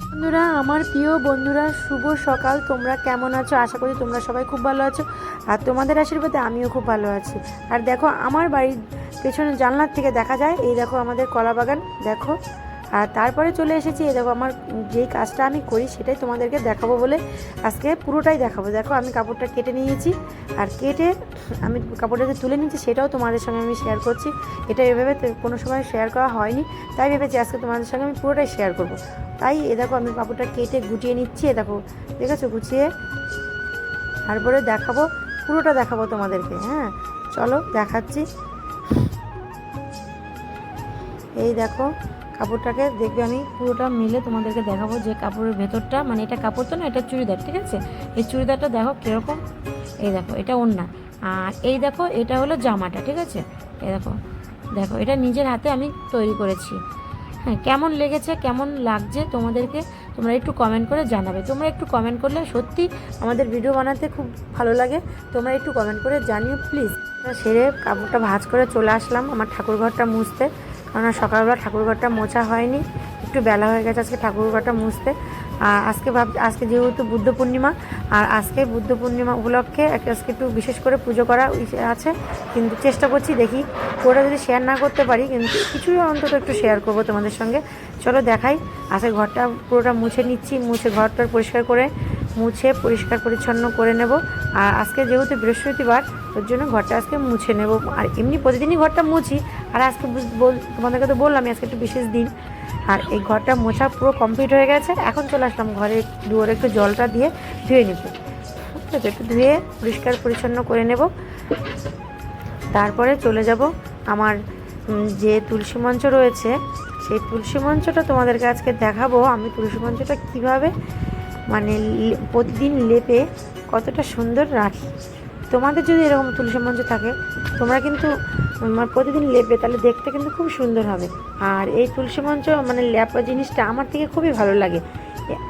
বন্ধুরা, আমার প্রিয় বন্ধুরা, শুভ সকাল। তোমরা কেমন আছো? আশা করি তোমরা সবাই খুব ভালো আছো। আর তোমাদের আশীর্বাদে আমিও খুব ভালো আছি। আর দেখো, আমার বাড়ির পেছনে জানলার থেকে দেখা যায়, এই দেখো আমাদের কলা বাগান দেখো আর তারপরে চলে এসেছি এ দেখো আমার যেই কাজটা আমি করি সেটাই তোমাদেরকে দেখাবো বলে আজকে পুরোটাই দেখাবো। দেখো আমি কাপড়টা কেটে নিয়েছি, আর কেটে আমি কাপড়টা যে তুলে নিয়েছি সেটাও তোমাদের সঙ্গে আমি শেয়ার করছি। এটা এভাবে কোনো সময় শেয়ার করা হয়নি, তাই ভেবেছি আজকে তোমাদের সঙ্গে আমি পুরোটাই শেয়ার করব। তাই এ দেখো আমি কাপড়টা কেটে গুটিয়ে নিচ্ছি এ দেখো ঠিক আছে গুছিয়ে তারপরে দেখাবো, পুরোটা দেখাবো তোমাদেরকে হ্যাঁ? চলো দেখাচ্ছি। এই দেখো কাপড়টাকে দেখবে আমি পুরোটা মিলে তোমাদেরকে দেখাবো যে কাপড়ের ভেতরটা মানে এটা কাপড় তো না, এটা চুড়িদার, ঠিক আছে? এই চুড়িদারটা দেখো কীরকম, এই দেখো, এটা ওড়না। আর এই দেখো, এটা হলো জামাটা, ঠিক আছে? এই দেখো দেখো, এটা নিজের হাতে আমি তৈরি করেছি। হ্যাঁ কেমন লেগেছে, কেমন লাগছে তোমাদেরকে, তোমরা একটু কমেন্ট করে জানাবে। তোমরা একটু কমেন্ট করলে সত্যি আমাদের ভিডিও বানাতে খুব ভালো লাগে। তোমরা একটু কমেন্ট করে জানিও প্লিজ সেরে কাপড়টা ভাঁজ করে চলে আসলাম, আমার ঠাকুরঘরটা মুছতে। কারণ সকালবেলা ঠাকুরঘরটা মোছা হয়নি, একটু বেলা হয়ে গেছে আজকে ঠাকুরঘরটা মুছতে। আর আজকে ভাব, আজকে যেহেতু বুদ্ধ পূর্ণিমা, আর আজকে বুদ্ধ পূর্ণিমা উপলক্ষে আজকে একটু বিশেষ করে পুজো করা আছে। কিন্তু চেষ্টা করছি দেখি পুরোটা যদি শেয়ার না করতে পারি, কিন্তু কিছুই অন্তত একটু শেয়ার করব তোমাদের সঙ্গে। চলো দেখাই, আজকে ঘরটা পুরোটা মুছে নিচ্ছি, মুছে ঘরটা পরিষ্কার করে মুছে পরিষ্কার পরিচ্ছন্ন করে নেব। আর আজকে যেহেতু বৃহস্পতিবার, ওর জন্য ঘরটা আজকে মুছে নেব। আর এমনি প্রতিদিনই ঘরটা মুছি। আর আজকে তোমাদেরকে তো বললাম, আজকে একটু বিশেষ দিন। আর এই ঘরটা মোছা পুরো কমপ্লিট হয়ে গেছে। এখন চলে আসলাম ঘরে দুয়ারে একটু জলটা দিয়ে ধুয়ে নিতে ঠিক আছে, একটু ধুয়ে পরিষ্কার পরিচ্ছন্ন করে নেব। তারপরে চলে যাব আমার যে তুলসী মঞ্চ রয়েছে, সেই তুলসী মঞ্চটা তোমাদেরকে আজকে দেখাবো। আমি তুলসী মঞ্চটা কীভাবে মানে প্রতিদিন লেপে কতটা সুন্দর রাখি। তোমাদের যদি এরকম তুলসী মঞ্চ থাকে, তোমরা কিন্তু আমার প্রতিদিন লেপে, তাহলে দেখতে কিন্তু খুব সুন্দর হবে। আর এই তুলসী মঞ্চ মানে লেপা জিনিসটা আমার থেকে খুবই ভালো লাগে।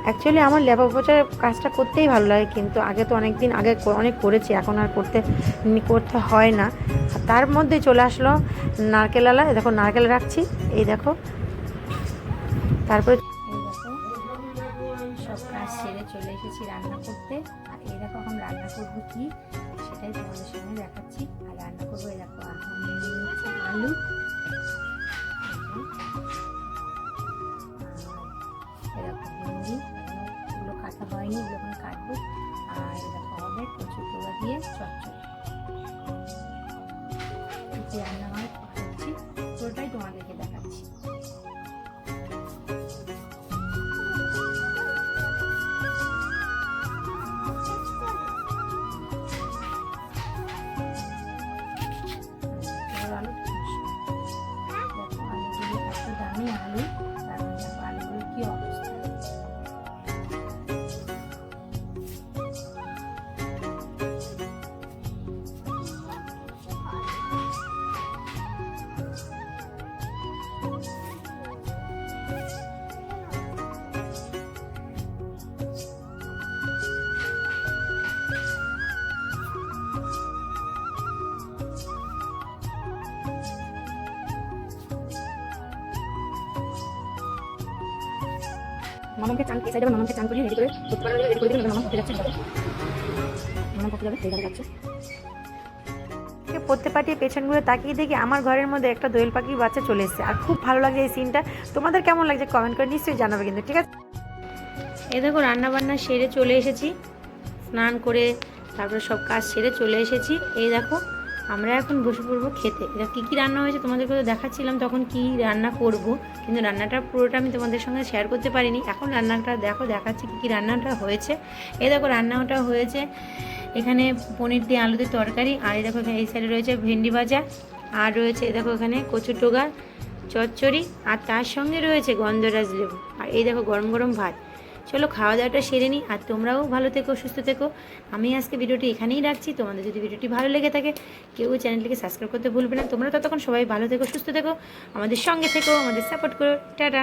অ্যাকচুয়ালি আমার লেপা পোচার কাজটা করতেই ভালো লাগে, কিন্তু আগে তো অনেক দিন আগে অনেক করেছি, এখন আর করতে করতে হয় না। তার মধ্যে চলে আসলো নারকেল আলা, দেখো নারকেল রাখছি, এই দেখো। তারপরে চলে রান্না করতে। আর এই দেখো এখন রান্না করব কি? সেটাই তোমাদের সঙ্গে দেখাচ্ছি। আর রান্না করব এই দেখো আলু। এরকম ভেন্ডি হয়নি, এগুলো এখন আর দেখো হবে কচু পোড়া দিয়ে চচ্চড়ি। রান্না হয়? মামাকে চান এই সাইডে মামাকে চান করিয়ে রেডি করে করতে পারলে রেডি করে দিবেন মামা পড়তে যাচ্ছে। মামা পড়তে যাবে? গাড়ি যাচ্ছে। পড়তে পাঠিয়ে পেছন ঘুরে তাকিয়ে দেখি আমার ঘরের মধ্যে একটা দোয়েল পাখির বাচ্চা চলে এসেছে। আর খুব ভালো লাগছে এই সিনটা তোমাদের কেমন লাগছে কমেন্ট করে নিশ্চয়ই জানাবে কিন্তু ঠিক আছে? এই দেখো রান্না বান্না সেরে চলে এসেছি। স্নান করে তারপরে সব কাজ সেরে চলে এসেছি। এই দেখো আমরা এখন বসে পড়ব খেতে। কী কী রান্না হয়েছে তোমাদেরকে তো দেখাচ্ছিলাম, তখন কি রান্না করব, কিন্তু রান্নাটা পুরোটা আমি তোমাদের সঙ্গে শেয়ার করতে পারিনি। এখন রান্নাটা দেখো, দেখাচ্ছি কী কী রান্নাটা হয়েছে। এই দেখো, রান্নাটা হয়েছে এখানে পনির দিয়ে আলু দিয়ে তরকারি, আর এই দেখো এখানে এই সাইডে রয়েছে ভেন্ডি ভাজা, আর রয়েছে দেখো এখানে কচুর টোগা, চচ্চড়ি, আর তার সঙ্গে রয়েছে গন্ধরাজ লেবু। আর এই দেখো গরম গরম ভাত। চলো খাওয়া দাওয়াটা সেরে নিই। আর তোমরাও ভালো থেকো, সুস্থ থেকো। আমি আজকে ভিডিওটি এখানেই রাখছি। তোমাদের যদি ভিডিওটি ভালো লেগে থাকে, কেউ চ্যানেলটিকে সাবস্ক্রাইব করতে ভুলবে না। তোমরা ততক্ষণ সবাই ভালো থেকো, সুস্থ থেকো। আমাদের সঙ্গে থেকো, আমাদের সাপোর্ট করো। টাটা।